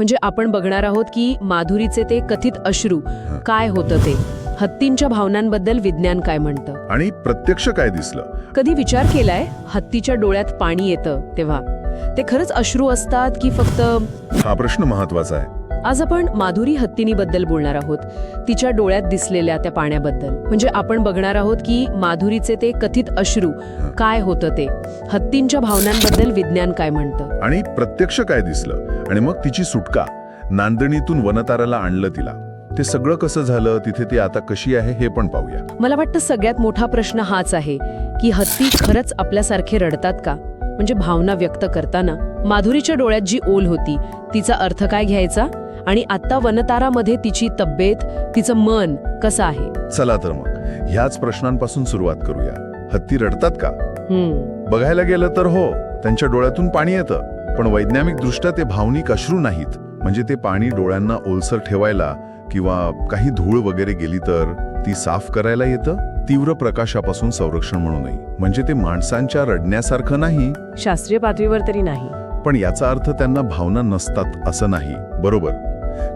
म्हणजे आपण बघणार आहोत की माधुरीचे ते कथित अश्रू काय होतं ते? हत्तींच्या भावनांबद्दल विज्ञान काय म्हणतं? आणि प्रत्यक्ष काय दिसलं? कधी विचार केलाय? हत्तीच्या डोळ्यात पाणी येतं तेव्हा. ते खरंच अश्रू असतात की फक्त हा प्रश्न महत्त्वाचा आहे. आज आपण माधुरी हत्तीनीबद्दल बोलणार आहोत. तिच्या डोळ्यात दिसलेल्या त्या पाण्याबद्दल. म्हणजे आपण बघणार आहोत की माधुरीचे ते कथित अश्रू काय होतं ते. हत्तींच्या भावनांबद्दल विज्ञान काय म्हणतं? आणि प्रत्यक्ष काय दिसलं? आणि मग तिची सुटका. नांदणीतून वनताराला आणलं तिला. ते सगळं कसं झालं? तिथे ती आता कशी आहे? हे पण पाहूया. मला वाटतं सगळ्यात मोठा प्रश्न हाच आहे की हत्ती खरंच आपल्यासारखे रडतात का? म्हणजे भावना व्यक्त करताना. माधुरीच्या डोळ्यात जी ओल होती तिचा अर्थ काय घ्यायचा? आणि आता वनतारामध्ये तिची तब्येत तिचं मन कसं आहे? चला तर मग ह्याच प्रश्नांपासून सुरुवात करूया. हत्ती रडतात का? हम्म. बघायला गेलं तर हो त्यांच्या डोळ्यातून पाणी येतं. पण वैज्ञानिक दृष्ट्या ते भावनिक अश्रू नाहीत. म्हणजे ते पाणी डोळ्यांना ओलसर ठेवायला किंवा काही धूळ वगैरे गेली तर ती साफ करायला येतं? तीव्र प्रकाशापासून संरक्षण म्हणूनही. म्हणजे ते माणसांच्या रडण्यासारखं नाही? शास्त्रीय पातळीवर तरी नाही. पण याचा अर्थ त्यांना भावना नसतात असं नाही. बरोबर?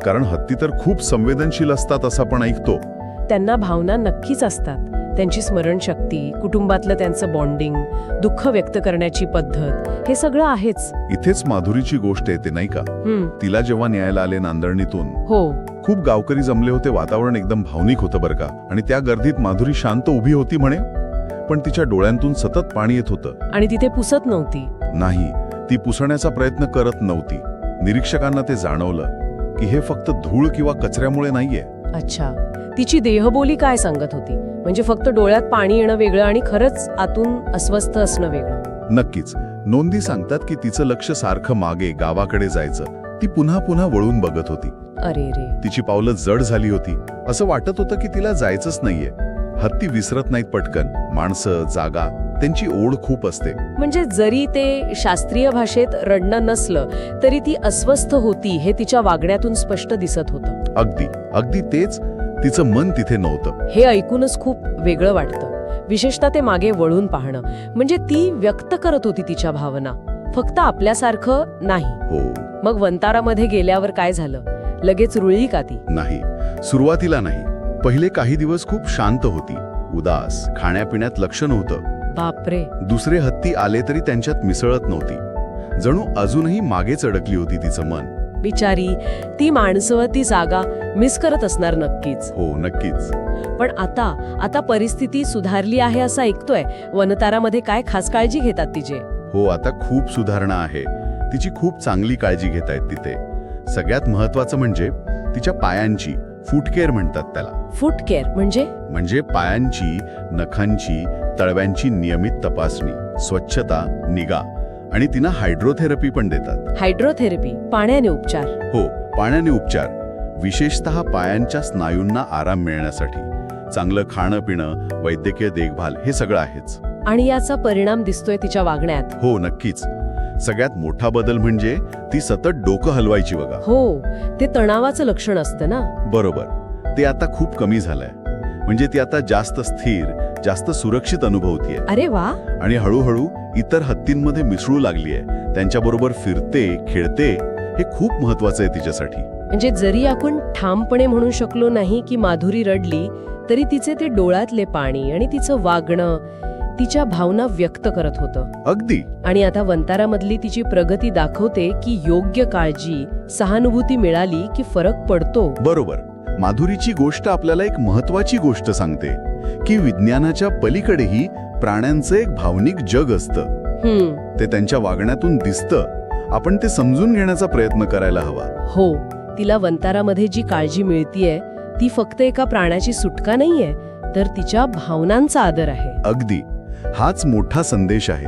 कारण हत्ती तर खूप संवेदनशील असतात असं पण ऐकतो. त्यांना भावना नक्कीच असतात. त्यांची स्मरणशक्ती कुटुंबातलं त्यांचं बॉन्डिंग दुःख व्यक्त करण्याची पद्धत हे सगळं आहेच. इथेच माधुरीची गोष्ट येते नाही का? तिला जेव्हा न्यायला आले नांदणीतून हो. खूप गावकरी जमले होते वातावरण एकदम भावनिक होतं बरं का. आणि त्या गर्दीत माधुरी शांत उभी होती म्हणे. पण तिच्या डोळ्यांतून सतत पाणी येत होतं. आणि तिथे पुसत नव्हती. नाही ती पुसण्याचा प्रयत्न करत नव्हती. निरीक्षकांना ते जाणवलं. की हे फक्त धूळ किंवा कचऱ्यामुळे नाहीये. अच्छा. तिची देहबोली काय सांगत होती? म्हणजे फक्त डोळ्यात पाणी येणं वेगळं आणि खरंच आतून अस्वस्थ असणं वेगळं? नक्कीच. नोंदी सांगतात की तिचं लक्ष सारखं मागे गावाकडे जायचं. ती पुन्हा पुन्हा वळून बघत होती. अरे रे. तिची पावलं जड झाली होती. असं वाटत होतं की तिला जायचंच नाहीये. हत्ती विसरत नाहीत पटकन. माणसं जागा. त्यांची ओढ खूप असते. म्हणजे जरी ते शास्त्रीय भाषेत रडणं नसलं तरी ती अस्वस्थ होती हे तिच्या वागण्यातून स्पष्ट दिसत होतं. अगदी. अगदी तेच तिचं मन तिथे नव्हतं. हे ऐकूनच खूप वेगळं वाटतं. विशेषतः ते मागे वळून पाहणं. म्हणजे ती व्यक्त करत होती तिच्या भावना. फक्त आपल्यासारखं नाही. हो. मग वंतारामध्ये गेल्यावर काय झालं? लगेच रुळली का ती? नाही. सुरुवातीला नाही. पहिले काही दिवस खूप शांत होती. उदास खाण्यापिण्यात लक्ष नव्हतं. बापरे. दुसरे हत्ती आले तरी त्यांच्यात मिसळत नव्हती. जणू अजूनही मागेच अडकली होती तिचं मन. बिचारी ती माणसं ती जागा मिस करत असणार नक्कीच. हो नक्कीच. पण आता आता परिस्थिती सुधारली आहे असं ऐकतोय. वनतारामध्ये काय खास काळजी घेतात तिचे? हो आता खूप सुधारणा आहे. तिची खूप चांगली काळजी घेत आहेत तिथे. सगळ्यात महत्वाचं म्हणजे तिच्या पायांची फूटकेअर म्हणतात त्याला. फूट केअर म्हणजे? म्हणजे पायांची नखांची तळव्यांची नियमित तपासणी स्वच्छता निगा आणि तिनं हायड्रोथेरपी पण देतात. हायड्रोथेरपी पाण्याने उपचार. हो पाण्याने उपचार. विशेषतः पायांच्या स्नायूंना आराम मिळण्यासाठी. चांगलं खाणं पिणं वैद्यकीय देखभाल हे सगळं आहेच. आणि याचा परिणाम दिसतोय तिच्या वागण्यात. हो नक्कीच. सगळ्यात मोठा बदल म्हणजे ती सतत डोकं हलवायची बघा. हो ते तणावाचं लक्षण असतं ना? बरोबर. ते आता खूप कमी झालंय. म्हणजे ती आता जास्त स्थिर जास्त सुरक्षित अनुभवतीये अरे वा. आणि हळूहळू इतर हत्तींमध्ये मिसळू लागलीये. त्यांच्याबरोबर फिरते खेळते हे खूप महत्वाचं आहे तिच्यासाठी. म्हणजे जरी आपण ठामपणे म्हणू शकलो नाही की माधुरी रडली तरी तिचे ते डोळ्यातले पाणी आणि तिचं वागणं तिच्या भावना व्यक्त करत होतं. अगदी. आणि आता वंतारामधली तिची प्रगती दाखवते की योग्य काळजी सहानुभूती मिळाली की फरक पडतो. बरोबर. माधुरीची गोष्ट आपल्याला एक महत्वाची गोष्ट सांगते की विज्ञानाच्या पलीकडेही प्राण्यांचं एक भावनिक जग असतं. ते त्यांच्या वागण्यातून दिसतं. आपण ते समजून घेण्याचा प्रयत्न करायला हवा. हो तिला वंतारामध्ये जी काळजी मिळतीये ती फक्त एका प्राण्याची सुटका नाहीये तर तिच्या भावनांचा आदर आहे. अगदी. हाच मोठा संदेश आहे.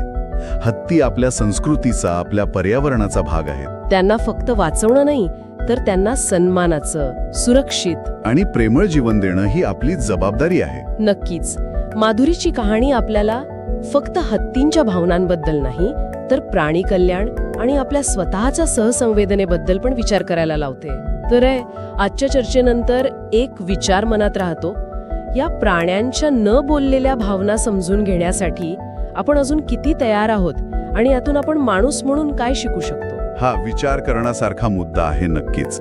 हत्ती आपल्या संस्कृतीचा आपल्या पर्यावरणाचा भाग आहेत. त्यांना फक्त वाचवणं नाही तर त्यांना सन्मानाचं सुरक्षित. आणि प्रेमळ जीवन देणं ही आपली जबाबदारी आहे. नक्कीच. माधुरीची कहाणी आपल्याला फक्त हत्तींच्या भावनांबद्दल नाही तर प्राणी कल्याण आणि आपल्या स्वतःच्या सहसंवेदनेबद्दल पण विचार करायला लावते. तर आजच्या चर्चेनंतर एक विचार मनात राहतो. या प्राण्यांच्या न बोललेल्या भावना समजून घेण्यासाठी आपण अजून किती तयार आहोत आणि यातून आपण माणूस म्हणून काय शिकू शकतो? हा विचार करण्यासारखा मुद्दा आहे नक्कीच.